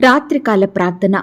రాత్రికాల ప్రార్థన.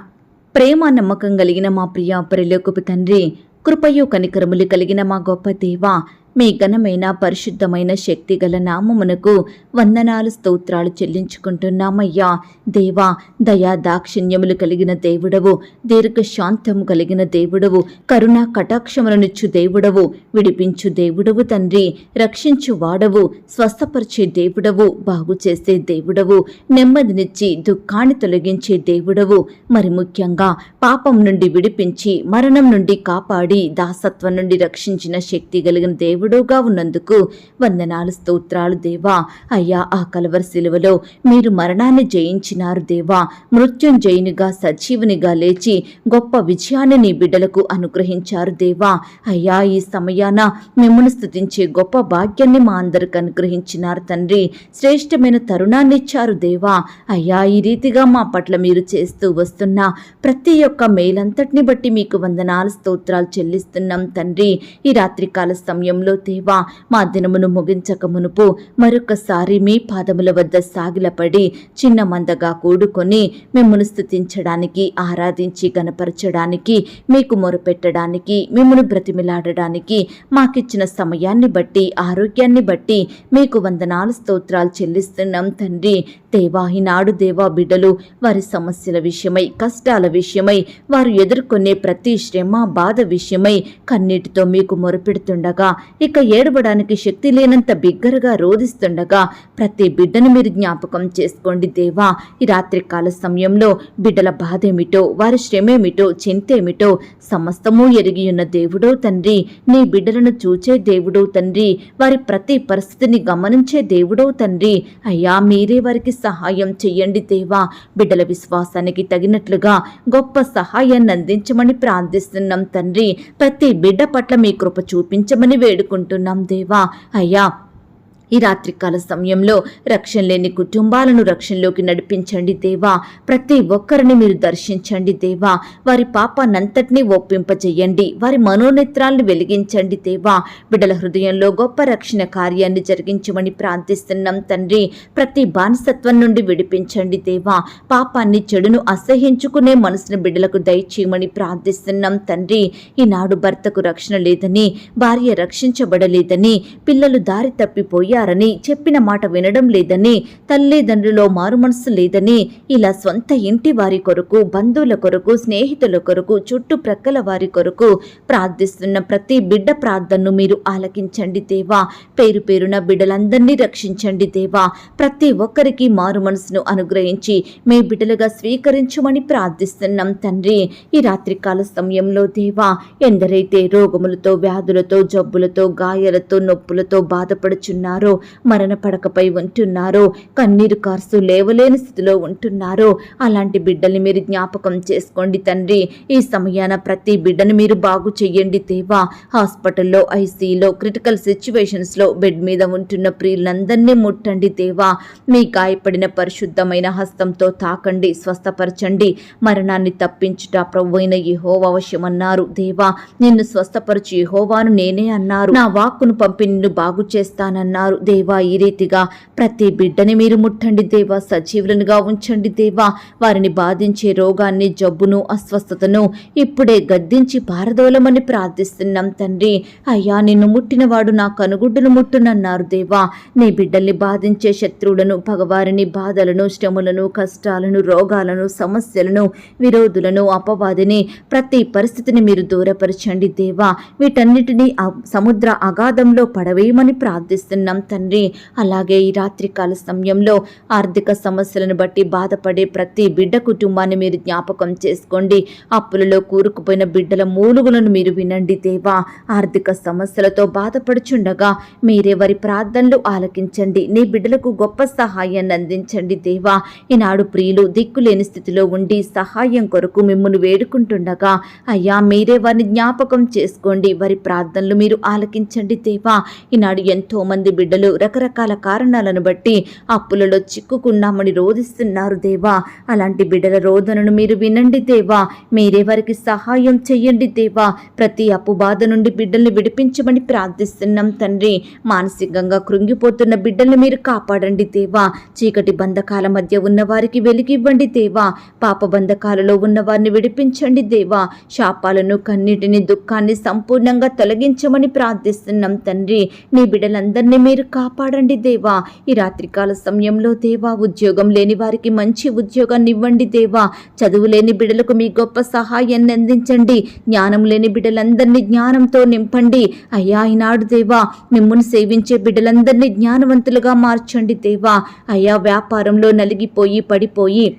ప్రేమ నమ్మకం కలిగిన మా ప్రియ పరిలోకపు తండ్రి కృపయు కనికరములు కలిగిన మా గొప్ప దేవా మీ ఘనమైన పరిశుద్ధమైన శక్తి గల నామమునకు వందనాలు స్తోత్రాలు చెల్లించుకుంటున్నామయ్యా. దేవా దయా దాక్షిణ్యములు కలిగిన దేవుడవు దీర్ఘ శాంతము కలిగిన దేవుడవు కరుణ కటాక్షములనిచ్చు దేవుడవు విడిపించు దేవుడవు తండ్రి రక్షించు వాడవు స్వస్థపరిచే దేవుడవు బాగు చేసే దేవుడవు నెమ్మదినిచ్చి దుఃఖాన్ని తొలగించే దేవుడవు మరి ముఖ్యంగా పాపం నుండి విడిపించి మరణం నుండి కాపాడి దాసత్వం నుండి రక్షించిన శక్తి కలిగిన దేవుడు దేవుడుగా ఉన్నందుకు వందనాలు స్తోత్రాలు దేవా. అయ్యా ఆ కలవరి శిలువలో మీరు మరణాన్ని జయించినారు దేవా. మృత్యుంజయునిగా సజీవునిగా లేచి గొప్ప విజయాన్ని నీ బిడ్డలకు అనుగ్రహించారు దేవా. అయ్యా ఈ సమయాన మిమ్మల్ని స్థుతించే గొప్ప భాగ్యాన్ని మా అందరికి అనుగ్రహించినారు తండ్రి. శ్రేష్టమైన తరుణాన్ని ఇచ్చారు దేవా. అయ్యా ఈ రీతిగా మా పట్ల మీరు చేస్తూ వస్తున్న ప్రతి ఒక్క మేలంతటిని బట్టి మీకు వందనాలు స్తోత్రాలు చెల్లిస్తున్నాం తండ్రి. ఈ రాత్రికాల సమయంలో దేవా మా దినమును ముగించక మునుపు మరొకసారి మీ పాదముల వద్ద సాగిలపడి చిన్న మందగా కూడుకొని మిమ్మల్ని స్థుతించడానికి ఆరాధించి గనపరచడానికి మీకు మొరుపెట్టడానికి మిమ్మను బ్రతిమిలాడడానికి మాకిచ్చిన సమయాన్ని బట్టి ఆరోగ్యాన్ని బట్టి మీకు వందనాలు స్తోత్రాలు చెల్లిస్తున్నాం తండ్రి. దేవా ఈనాడు దేవా బిడ్డలు వారి సమస్యల విషయమై కష్టాల విషయమై వారు ఎదుర్కొనే ప్రతి శ్రమ బాధ విషయమై కన్నీటితో మీకు మొరపెడుతుండగా ఇక ఏడవడానికి శక్తి లేనంత బిగ్గరగా రోధిస్తుండగా ప్రతి బిడ్డను మీరు జ్ఞాపకం చేసుకోండి దేవా. ఈ రాత్రికాల సమయంలో బిడ్డల బాధ ఏమిటో వారి శ్రమేమిటో చింతేమిటో సమస్తము ఎరిగియున్న దేవుడో తండ్రి నీ బిడ్డలను చూచే దేవుడో తండ్రి వారి ప్రతి పరిస్థితిని గమనించే దేవుడో తండ్రి అయ్యా మీరే వారికి సహాయం చెయ్యండి దేవా. బిడ్డల విశ్వాసానికి తగినట్లుగా గొప్ప సహాయాన్ని అందించమని ప్రార్థిస్తున్నాం తండ్రి. ప్రతి బిడ్డ పట్ల మీ కృప చూపించమని వేడుకుంటున్నాం దేవా. అయ్యా ఈ రాత్రికాల సమయంలో రక్షణ లేని కుటుంబాలను రక్షణలోకి నడిపించండి దేవా. ప్రతి ఒక్కరిని మీరు దర్శించండి దేవా. వారి పాపానంతటినీ ఒప్పింపజేయండి. వారి మనోనేత్రాలను వెలిగించండి దేవా. బిడల హృదయంలో గొప్ప రక్షణ కార్యాన్ని జరిగించమని ప్రార్థిస్తున్నాం తండ్రి. ప్రతి బానిసత్వం నుండి విడిపించండి దేవా. పాపాన్ని చెడును అసహించుకునే మనసును బిడ్డలకు దయచేయమని ప్రార్థిస్తున్నాం తండ్రి. ఈనాడు భర్తకు రక్షణ లేదని భార్య రక్షించబడలేదని పిల్లలు దారి తప్పిపోయారు తప్పిపోయారని చెప్పిన మాట వినడం లేదని తల్లిదండ్రులో మారు మనసు లేదని ఇలా స్వంత ఇంటి వారి కొరకు బంధువుల కొరకు స్నేహితుల కొరకు చుట్టుప్రక్కల వారి కొరకు ప్రార్థిస్తున్న ప్రతి బిడ్డ ప్రార్థనను మీరు ఆలకించండి దేవా. పేరు పేరున బిడ్డలందరినీ రక్షించండి దేవా. ప్రతి ఒక్కరికి మారు మనసును అనుగ్రహించి మీ బిడ్డలుగా స్వీకరించమని ప్రార్థిస్తున్నాం తండ్రి. ఈ రాత్రికాల సమయంలో దేవా ఎందరైతే రోగములతో వ్యాధులతో జబ్బులతో గాయాలతో నొప్పులతో బాధపడుచున్నారో మరణ పడకపై ఉంటున్నారో కన్నీరు కార్సు లేవలేని స్థితిలో ఉంటున్నారో అలాంటి బిడ్డల్ని మీరు జ్ఞాపకం చేసుకోండి తండ్రి. ఈ సమయాన ప్రతి బిడ్డను మీరు బాగు చెయ్యండి దేవా. హాస్పిటల్లో ఐసీలో క్రిటికల్ సిచ్యువేషన్స్లో బెడ్ మీద ఉంటున్న ప్రియులందరినీ ముట్టండి దేవా. మీ గాయపడిన పరిశుద్ధమైన హస్తంతో తాకండి స్వస్థపరచండి. మరణాన్ని తప్పించుట ప్రభు అయిన యెహోవా అవశ్యమన్నారు. దేవా నిన్ను స్వస్థపరచు యెహోవాను నేనే అన్నారు. నా వాక్కును పంపి నిన్ను బాగు చేస్తానన్నారు. దేవా ఈ రీతిగా ప్రతి బిడ్డని మీరు ముట్టండి దేవా సజీవులనుగా ఉంచండి దేవా. వారిని బాధించే రోగాన్ని జబ్బును అస్వస్థతను ఇప్పుడే గద్దించి పారదోలమని ప్రార్థిస్తున్నాం తండ్రి. అయ్యా నిన్ను ముట్టినవాడు నా కనుగుడ్డును ముట్టునన్నారు దేవా. నీ బిడ్డల్ని బాధించే శత్రువులను పగవారిని బాధలను శ్రమలను కష్టాలను రోగాలను సమస్యలను విరోధులను అపవాదిని ప్రతి పరిస్థితిని మీరు దూరపరచండి దేవా. వీటన్నిటినీ సముద్ర అగాధంలో పడవేయమని ప్రార్థిస్తున్నాం తండ్రి. అలాగే ఈ రాత్రికాల సమయంలో ఆర్థిక సమస్యలను బట్టి బాధపడే ప్రతి బిడ్డ కుటుంబాన్ని మీరు జ్ఞాపకం చేసుకోండి. అప్పులలో కూరుకుపోయిన బిడ్డల మూలుగులను మీరు వినండి దేవా. ఆర్థిక సమస్యలతో బాధపడుచుండగా మీరే వారి ప్రార్థనలు ఆలకించండి. నీ బిడ్డలకు గొప్ప సహాయాన్ని అందించండి దేవా. ఈనాడు ప్రియులు దిక్కులేని స్థితిలో ఉండి సహాయం కొరకు మిమ్మల్ని వేడుకుంటుండగా అయ్యా మీరే వారిని జ్ఞాపకం చేసుకోండి. వారి ప్రార్థనలు మీరు ఆలకించండి దేవా. ఈనాడు ఎంతో మంది బిడ్డలు బిడ్డలు రకరకాల కారణాలను బట్టి అప్పులలో చిక్కుకున్నామని రోధిస్తున్నారు దేవా. అలాంటి బిడ్డల రోదనను మీరు వినండి దేవా. మీరే వారికి సహాయం చెయ్యండి దేవా. ప్రతి అప్పు బాధ నుండి బిడ్డల్ని విడిపించమని ప్రార్థిస్తున్నాం తండ్రి. మానసికంగా కృంగిపోతున్న బిడ్డల్ని మీరు కాపాడండి దేవా. చీకటి బంధకాల మధ్య ఉన్న వారికి వెలిగివ్వండి దేవా. పాప బంధకాలలో ఉన్న వారిని విడిపించండి దేవా. శాపాలను కన్నీటిని దుఃఖాన్ని సంపూర్ణంగా తొలగించమని ప్రార్థిస్తున్నాం తండ్రి. నీ బిడ్డలందరినీ మీరు కాపాడండి దేవా. ఈ రాత్రికాల సమయంలో దేవా ఉద్యోగం లేని వారికి మంచి ఉద్యోగాన్ని ఇవ్వండి దేవా. చదువు లేని బిడ్డలకు మీ గొప్ప సహాయాన్ని అందించండి. జ్ఞానం లేని బిడ్డలందరినీ జ్ఞానంతో నింపండి. అయ్యా ఈనాడు దేవా మిమ్మల్ని సేవించే బిడ్డలందరినీ జ్ఞానవంతులుగా మార్చండి దేవా. అయ్యా వ్యాపారంలో నలిగిపోయి పడిపోయి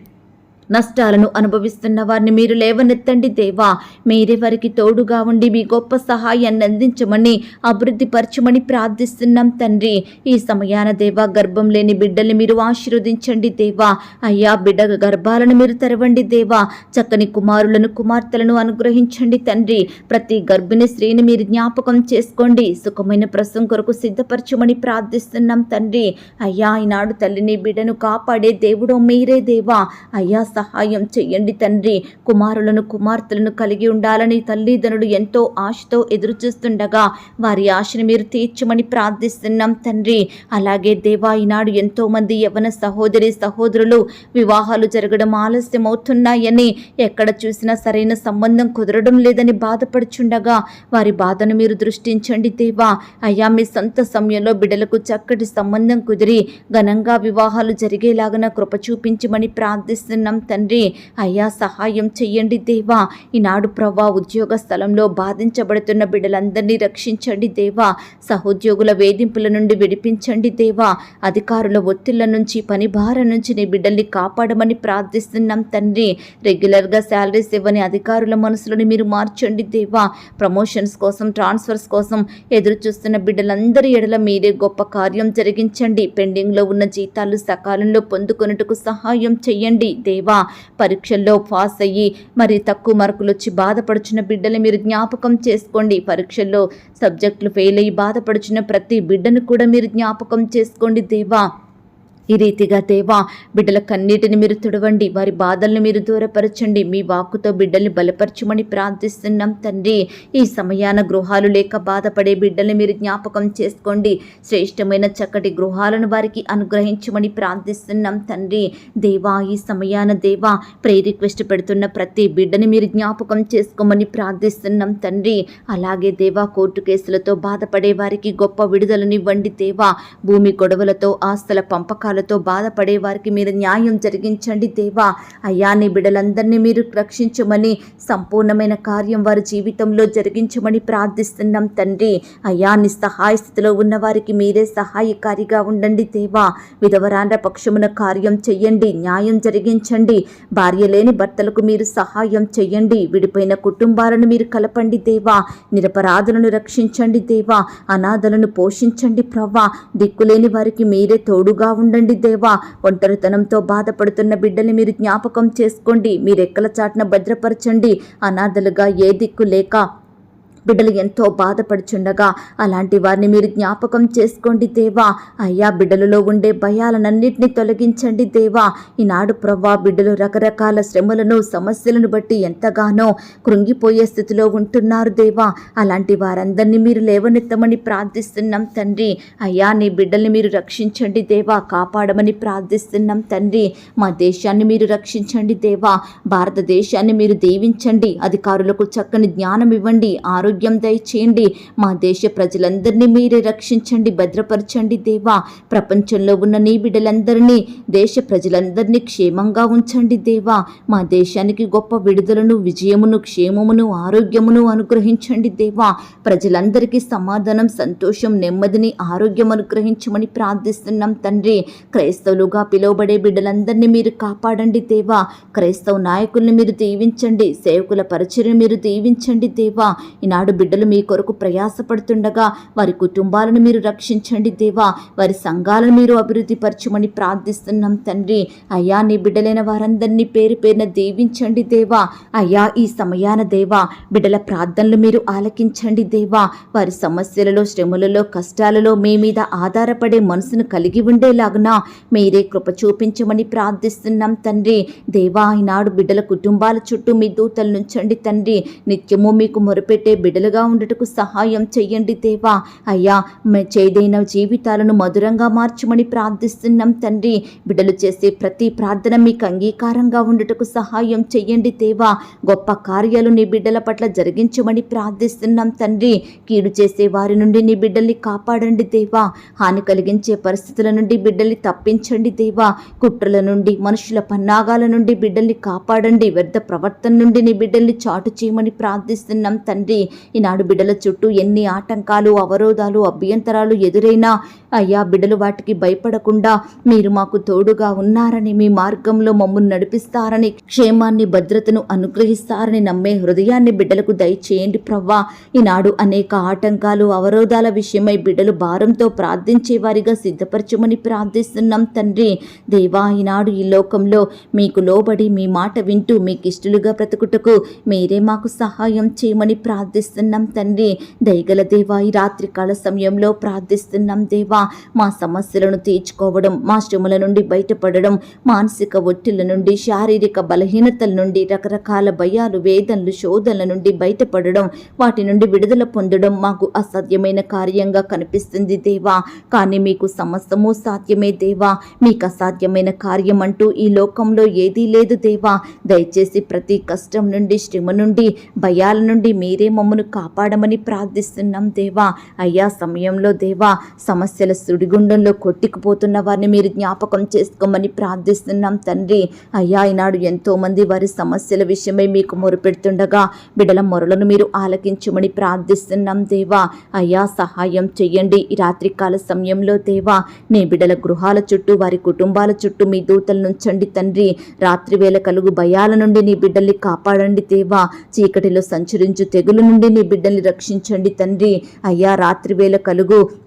నష్టాలను అనుభవిస్తున్న వారిని మీరు లేవనెత్తండి దేవా. మీరే వారికి తోడుగా ఉండి మీ గొప్ప సహాయాన్ని అందించమని అభివృద్ధి పరచమని ప్రార్థిస్తున్నాం తండ్రి. ఈ సమయాన దేవా గర్భం లేని బిడ్డల్ని మీరు ఆశీర్వదించండి దేవా. అయ్యా బిడ్డ గర్భాలను మీరు తెరవండి దేవా. చక్కని కుమారులను కుమార్తెలను అనుగ్రహించండి తండ్రి. ప్రతి గర్భిణి స్త్రీని మీరు జ్ఞాపకం చేసుకోండి. సుఖమైన ప్రసం కొరకు సిద్ధపరచమని ప్రార్థిస్తున్నాం తండ్రి. అయ్యా ఈనాడు తల్లిని బిడ్డను కాపాడే దేవుడో మీరే దేవా. అయ్యా సహాయం చెయ్యండి తండ్రి. కుమారులను కుమార్తెలను కలిగి ఉండాలని తల్లిదండ్రులు ఎంతో ఆశతో ఎదురు చూస్తుండగా వారి ఆశను మీరు తీర్చమని ప్రార్థిస్తున్నాం తండ్రి. అలాగే దేవా ఈనాడు ఎంతో మంది యవన సహోదరి సహోదరులు వివాహాలు జరగడం ఆలస్యం అవుతున్నాయని ఎక్కడ చూసినా సరైన సంబంధం కుదరడం లేదని బాధపడుచుండగా వారి బాధను మీరు దృష్టించండి దేవా. అయ్యా మీ సొంత సమయంలో బిడ్డలకు చక్కటి సంబంధం కుదిరి ఘనంగా వివాహాలు జరిగేలాగన కృప చూపించమని ప్రార్థిస్తున్నాం తండ్రి అయ్యా సహాయం చెయ్యండి దేవా. ఈనాడు ప్రభా ఉద్యోగ స్థలంలో బాధించబడుతున్న బిడ్డలందరినీ రక్షించండి దేవా. సహోద్యోగుల వేధింపుల నుండి విడిపించండి దేవా. అధికారుల ఒత్తిళ్ళ నుంచి పని భారం నుంచి నీ బిడ్డల్ని కాపాడమని ప్రార్థిస్తున్నాం తండ్రి. రెగ్యులర్గా శాలరీస్ ఇవ్వని అధికారుల మనసులను మీరు మార్చండి దేవా. ప్రమోషన్స్ కోసం ట్రాన్స్ఫర్స్ కోసం ఎదురు చూస్తున్న బిడ్డలందరి ఎడల మీరే గొప్ప కార్యం జరిగించండి. పెండింగ్లో ఉన్న జీతాలు సకాలంలో పొందుకొనుటకు సహాయం చెయ్యండి దేవా. పరీక్షల్లో పాస్ అయ్యి మరి తక్కువ మార్కులు వచ్చి బాధపడుచున్న బిడ్డలు మీరు జ్ఞాపకం చేసుకోండి. పరీక్షల్లో సబ్జెక్టులు ఫెయిల్ అయ్యి బాధపడుచున్న ప్రతి బిడ్డను కూడా మీరు జ్ఞాపకం చేసుకోండి. దేవా ఈ రీతిగా దేవా బిడ్డల కన్నీటిని మీరు తుడవండి వారి బాధల్ని మీరు దూరపరచండి. మీ వాక్కుతో బిడ్డల్ని బలపరచమని ప్రార్థిస్తున్నాం తండ్రి. ఈ సమయాన గృహాలు లేక బాధపడే బిడ్డల్ని మీరు జ్ఞాపకం చేసుకోండి. శ్రేష్టమైన చక్కటి గృహాలను వారికి అనుగ్రహించమని ప్రార్థిస్తున్నాం తండ్రి. దేవా ఈ సమయాన దేవా ప్రే రిక్వెస్ట్ పెడుతున్న ప్రతి బిడ్డని మీరు జ్ఞాపకం చేసుకోమని ప్రార్థిస్తున్నాం తండ్రి. అలాగే దేవా కోర్టు కేసులతో బాధపడే వారికి గొప్ప విడుదలనివ్వండి దేవా. భూమి గొడవలతో ఆస్తుల పంపకాలతో బాధపడే వారికి మీరు న్యాయం జరిగించండి దేవా. అయ్యా నీ బిడ్డలందరినీ మీరు రక్షించమని సంపూర్ణమైన కార్యం వారి జీవితంలో జరిగించమని ప్రార్థిస్తున్నాం తండ్రి. అయ్యా నీ సహాయ స్థితిలో ఉన్న వారికి మీరే సహాయకారిగా ఉండండి దేవా. విధవరాండ్ర పక్షమున కార్యం చెయ్యండి న్యాయం జరిగించండి. భార్య లేని భర్తలకు మీరు సహాయం చెయ్యండి. విడిపోయిన కుటుంబాలను మీరు కలపండి దేవా. నిరపరాధులను రక్షించండి దేవా. అనాథలను పోషించండి ప్రవ్వా. దిక్కులేని వారికి మీరే తోడుగా ఉండండి దేవా. ఒంటరితనంతో బాధపడుతున్న బిడ్డని మీరు జ్ఞాపకం చేసుకోండి. మీరు ఎక్కల చాటున భద్రపరచండి. అనాథలుగా ఏ దిక్కు లేక బిడ్డలు ఎంతో బాధపడుచుండగా అలాంటి వారిని మీరు జ్ఞాపకం చేసుకోండి దేవా. అయ్యా బిడ్డలలో ఉండే భయాలనన్నింటినీ తొలగించండి దేవా. ఈనాడు ప్రవ్వా బిడ్డలు రకరకాల శ్రమలను సమస్యలను బట్టి ఎంతగానో కృంగిపోయే స్థితిలో ఉంటున్నారు దేవా. అలాంటి వారందరినీ మీరు లేవనెత్తమని ప్రార్థిస్తున్నాం తండ్రి. అయ్యా నీ బిడ్డల్ని మీరు రక్షించండి దేవా. కాపాడమని ప్రార్థిస్తున్నాం తండ్రి. మా దేశాన్ని మీరు రక్షించండి దేవా. భారతదేశాన్ని మీరు దీవించండి. అధికారులకు చక్కని జ్ఞానం ఇవ్వండి ఆరోగ్యం దయచేయండి. మా దేశ ప్రజలందరినీ మీరే రక్షించండి భద్రపరచండి దేవా. ప్రపంచంలో ఉన్న నీ బిడ్డలందరినీ దేశ ప్రజలందరినీ క్షేమంగా ఉంచండి దేవా. మా దేశానికి గొప్ప విడుదలను విజయమును క్షేమమును ఆరోగ్యమును అనుగ్రహించండి దేవా. ప్రజలందరికీ సమాధానం సంతోషం నెమ్మదిని ఆరోగ్యం అనుగ్రహించమని ప్రార్థిస్తున్నాం తండ్రి. క్రైస్తవులుగా పిలువబడే బిడ్డలందరినీ మీరు కాపాడండి దేవా. క్రైస్తవ నాయకుల్ని మీరు దీవించండి సేవకుల పరిచయం మీరు దీవించండి దేవా. ఈనాడు ఈనాడు బిడ్డలు మీ కొరకు ప్రయాసపడుతుండగా వారి కుటుంబాలను మీరు రక్షించండి దేవా. వారి సంఘాలను మీరు అభివృద్ధి పరచమని ప్రార్థిస్తున్నాం తండ్రి. అయ్యా నీ బిడ్డలైన వారందరినీ పేరు పేరున దీవించండి దేవా. అయ్యా ఈ సమయాన దేవా బిడ్డల ప్రార్థనలు మీరు ఆలకించండి దేవా. వారి సమస్యలలో శ్రమలలో కష్టాలలో మీ మీద ఆధారపడే మనసును కలిగి ఉండేలాగున మీరే కృప చూపించమని ప్రార్థిస్తున్నాం తండ్రి. దేవా ఈనాడు బిడ్డల కుటుంబాల చుట్టూ మీ దూతలు నుంచండి తండ్రి. నిత్యము మీకు మొరపెట్టే బిడ్డ బిడ్డలుగా ఉండటకు సహాయం చెయ్యండి దేవా. అయ్యా మే చేదైన జీవితాలను మధురంగా మార్చమని ప్రార్థిస్తున్నాం తండ్రి. బిడ్డలు చేసే ప్రతి ప్రార్థన మీకు అంగీకారంగా ఉండటకు సహాయం చెయ్యండి దేవా. గొప్ప కార్యాలు నీ బిడ్డల పట్ల జరిగించమని ప్రార్థిస్తున్నాం తండ్రి. కీడు చేసే వారి నుండి నీ బిడ్డల్ని కాపాడండి దేవా. హాని కలిగించే పరిస్థితుల నుండి బిడ్డల్ని తప్పించండి దేవా. కుట్రల నుండి మనుషుల పన్నాగాల నుండి బిడ్డల్ని కాపాడండి. వ్యర్థ ప్రవర్తన నుండి నీ బిడ్డల్ని చాటు చేయమని ప్రార్థిస్తున్నాం తండ్రి. ఈనాడు బిడ్డల చుట్టూ ఎన్ని ఆటంకాలు అవరోధాలు అభ్యంతరాలు ఎదురైనా అయ్యా బిడ్డలు వాటికి భయపడకుండా మీరు మాకు తోడుగా ఉన్నారని మీ మార్గంలో మమ్మల్ని నడిపిస్తారని క్షేమాన్ని భద్రతను అనుగ్రహిస్తారని నమ్మే హృదయాన్ని బిడ్డలకు దయచేయండి ప్రవ్వా. ఈనాడు అనేక ఆటంకాలు అవరోధాల విషయమై బిడ్డలు భారంతో ప్రార్థించే వారిగా సిద్ధపరచమని ప్రార్థిస్తున్నాం తండ్రి. దేవా ఈనాడు ఈ లోకంలో మీకు లోబడి మీ మాట వింటూ మీకు ఇష్టలుగా బ్రతుకుటకు మీరే మాకు సహాయం చేయమని ప్రార్థి ప్రార్థిస్తున్నాం తండ్రి. దయగల దేవా ఈ రాత్రి కాల సమయంలో ప్రార్థిస్తున్నాం దేవా. మా సమస్యలను తీర్చుకోవడం మా శ్రమల నుండి బయటపడడం మానసిక ఒత్తిళ్ళ నుండి శారీరక బలహీనతల నుండి రకరకాల భయాలు వేదనలు శోధనల నుండి బయటపడడం వాటి నుండి విడుదల పొందడం మాకు అసాధ్యమైన కార్యంగా కనిపిస్తుంది దేవా. కానీ మీకు సమస్తము సాధ్యమే దేవా. మీకు అసాధ్యమైన కార్యం అంటూ ఈ లోకంలో ఏదీ లేదు దేవా. దయచేసి ప్రతి కష్టం నుండి శ్రమ నుండి భయాల నుండి మీరే మమ్మను కాపాడమని ప్రార్థిస్తున్నాం దేవా. అయ్యా సమయంలో దేవా సమస్యల సుడిగుండంలో కొట్టుకుపోతున్న వారిని మీరు జ్ఞాపకం చేసుకోమని ప్రార్థిస్తున్నాం తండ్రి. అయ్యా ఈనాడు ఎంతో మంది వారి సమస్యల విషయమై మీకు మొరుపెడుతుండగా బిడల మొరలను మీరు ఆలకించమని ప్రార్థిస్తున్నాం దేవా. అయ్యా సహాయం చెయ్యండి. ఈ రాత్రికాల సమయంలో దేవా నీ బిడల గృహాల చుట్టూ వారి కుటుంబాల చుట్టూ మీ దూతలు నుంచండి తండ్రి. రాత్రి వేళ కలుగు భయాల నుండి నీ బిడ్డల్ని కాపాడండి దేవా. చీకటిలో సంచరించు తెగులు నుండి నీ బిడ్డల్ని రక్షించండి తండ్రి. అయ్యా రాత్రి వేళ కలుగు.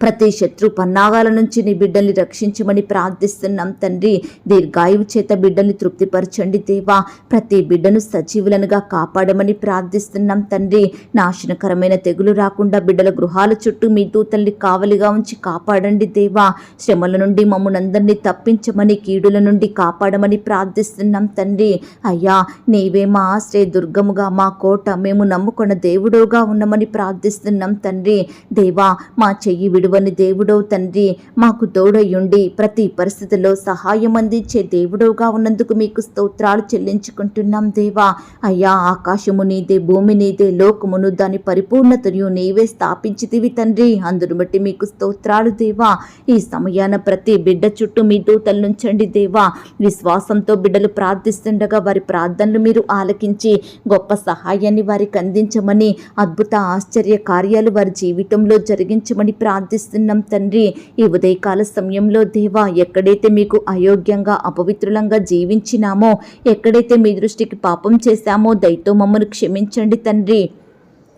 ప్రతి శత్రు పన్నాగాల నుంచి నీ బిడ్డల్ని రక్షించమని ప్రార్థిస్తున్నాం తండ్రి. దీర్ఘాయువు చేత బిడ్డల్ని తృప్తిపరచండి దేవా. ప్రతి బిడ్డను సజీవులనుగా కాపాడమని ప్రార్థిస్తున్నాం తండ్రి. నాశనకరమైన తెగులు రాకుండా బిడ్డల గృహాల చుట్టూ మీ దూతల్ని కావలిగా ఉంచి కాపాడండి దేవా. శ్రమల నుండి మమ్మల్ని అందరినీ తప్పించమని కీడుల నుండి కాపాడమని ప్రార్థిస్తున్నాం తండ్రి. అయ్యా నీవే మా ఆశ్రయ దుర్గముగా మా కోట మేము నమ్ముకున్న దేవుడోగా ఉన్నామని ప్రార్థిస్తున్నాం తండ్రి. దేవా మా చెయ్యి విడువని దేవుడో తండ్రి మాకు తోడయుండి ప్రతి పరిస్థితిలో సహాయం అందించే దేవుడోగా ఉన్నందుకు మీకు స్తోత్రాలు చెల్లించుకుంటున్నాం దేవా. అయ్యా ఆకాశము నీదే భూమి నీదే లోకమును దాని పరిపూర్ణతను నీవే స్థాపించితివి తండ్రి. అందును బట్టి మీకు స్తోత్రాలు దేవా. ఈ సమయాన ప్రతి బిడ్డ చుట్టూ మీ దూతలు నుంచండి దేవా. విశ్వాసంతో బిడ్డలు ప్రార్థిస్తుండగా వారి ప్రార్థనలు మీరు ఆలకించి గొప్ప సహాయాన్ని వారికి అందించమని అద్భుత ఆశ్చర్య కార్యాలు వారి జీవితంలో జరిగించమని ప్రార్థిస్తున్నాం తండ్రి. ఈ ఉదయకాల సమయంలో దేవా ఎక్కడైతే మీకు అయోగ్యంగా అపవిత్రులంగా జీవించినామో ఎక్కడైతే మీ దృష్టికి పాపం చేశామో దయతో మమ్మల్ని క్షమించండి తండ్రి.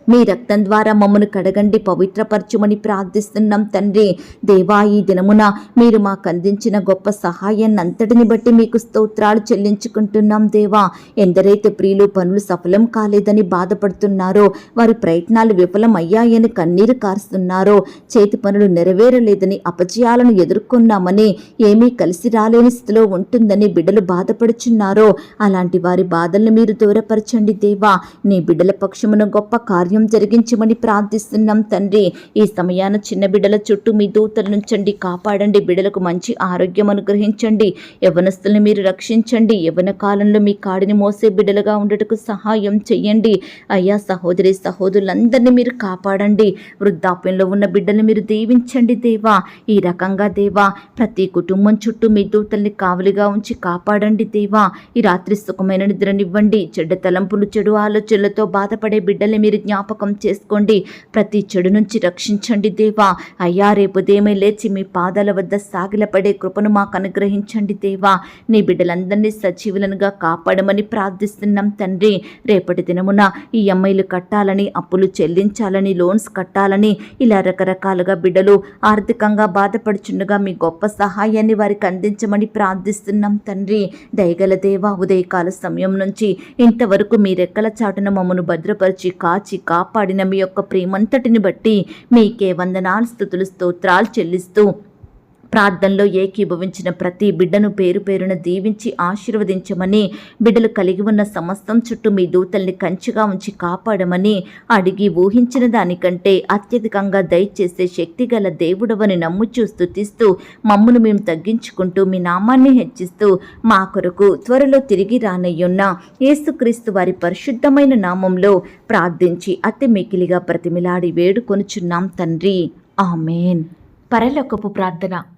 మీ రక్తం ద్వారా మమ్మను కడగండి పవిత్రపరచుమని ప్రార్థిస్తున్నాం తండ్రి. దేవా ఈ దినమున మీరు మాకు అందించిన గొప్ప సహాయాన్ని అంతటిని బట్టి మీకు స్తోత్రాలు చెల్లించుకుంటున్నాం దేవా. ఎందరైతే ప్రియులు పనులు సఫలం కాలేదని బాధపడుతున్నారో వారి ప్రయత్నాలు విఫలం అయ్యాయని కన్నీరు కారుస్తున్నారో చేతి పనులు నెరవేరలేదని అపజయాలను ఎదుర్కొన్నామని ఏమీ కలిసి రాలేని స్థితిలో ఉంటుందని బిడ్డలు బాధపడుచున్నారో అలాంటి వారి బాధలను మీరు దూరపరచండి దేవా. నీ బిడ్డల పక్షమున గొప్ప కార్యం జరిగించమని ప్రార్థిస్తున్నాం తండ్రి. ఈ సమయాన చిన్న బిడ్డల చుట్టూ మీ దూతలు నుంచండి కాపాడండి. బిడ్డలకు మంచి ఆరోగ్యం అనుగ్రహించండి. యవనస్తులను మీరు రక్షించండి. యవన కాలంలో మీ కాడిని మోసే బిడ్డలుగా ఉండటకు సహాయం చెయ్యండి. అయ్యా సహోదరి సహోదరులందరినీ మీరు కాపాడండి. వృద్ధాప్యంలో ఉన్న బిడ్డలు మీరు దీవించండి దేవా. ఈ రకంగా దేవా ప్రతి కుటుంబం చుట్టూ మీ దూతల్ని కావలిగా ఉంచి కాపాడండి దేవా. ఈ రాత్రి సుఖమైన నిద్రనివ్వండి. చెడ్డ తలంపులు చెడు ఆలోచనలతో బాధపడే బిడ్డల్ని మీరు జ్ఞాపకం జ్ఞాపకం చేసుకోండి. ప్రతి చెడు నుంచి రక్షించండి దేవా. అయ్యా రేపుదేమే లేచి మీ పాదాల వద్ద సాగిలపడే కృపను మాకు అనుగ్రహించండి దేవా. నీ బిడ్డలందరినీ సజీవులనుగా కాపాడమని ప్రార్థిస్తున్నాం తండ్రి. రేపటి దినమున ఈ అమ్మాయిలు కట్టాలని అప్పులు చెల్లించాలని లోన్స్ కట్టాలని ఇలా రకరకాలుగా బిడ్డలు ఆర్థికంగా బాధపడుచుండగా మీ గొప్ప సహాయాన్ని వారికి అందించమని ప్రార్థిస్తున్నాం తండ్రి. దయగల దేవా ఉదయకాల సమయం నుంచి ఇంతవరకు మీ రెక్కల చాటున మమ్మను భద్రపరిచి కాచి కాపాడిన మీ యొక్క ప్రేమంతటిని బట్టి మీకే వందనాలు స్థుతులు స్తోత్రాలు చెల్లిస్తూ ప్రార్థనలో ఏకీభవించిన ప్రతి బిడ్డను పేరు పేరున దీవించి ఆశీర్వదించమని బిడ్డలు కలిగి ఉన్న సమస్తం చుట్టూ మీ దూతల్ని కంచిగా ఉంచి కాపాడమని అడిగి ఊహించిన దానికంటే అత్యధికంగా దయచేసే శక్తిగల దేవుడవని నమ్ముచూ స్తుతిస్తూ మమ్మును మేము తగ్గించుకుంటూ మీ నామాన్ని హెచ్చిస్తూ మా కొరకు త్వరలో తిరిగి రానయ్యున్న యేసుక్రీస్తు వారి పరిశుద్ధమైన నామంలో ప్రార్థించి అతి మికిలిగా ప్రతిమిలాడి వేడుకొనుచున్నాం తండ్రి. ఆమెన్. పరలోకపు ప్రార్థన.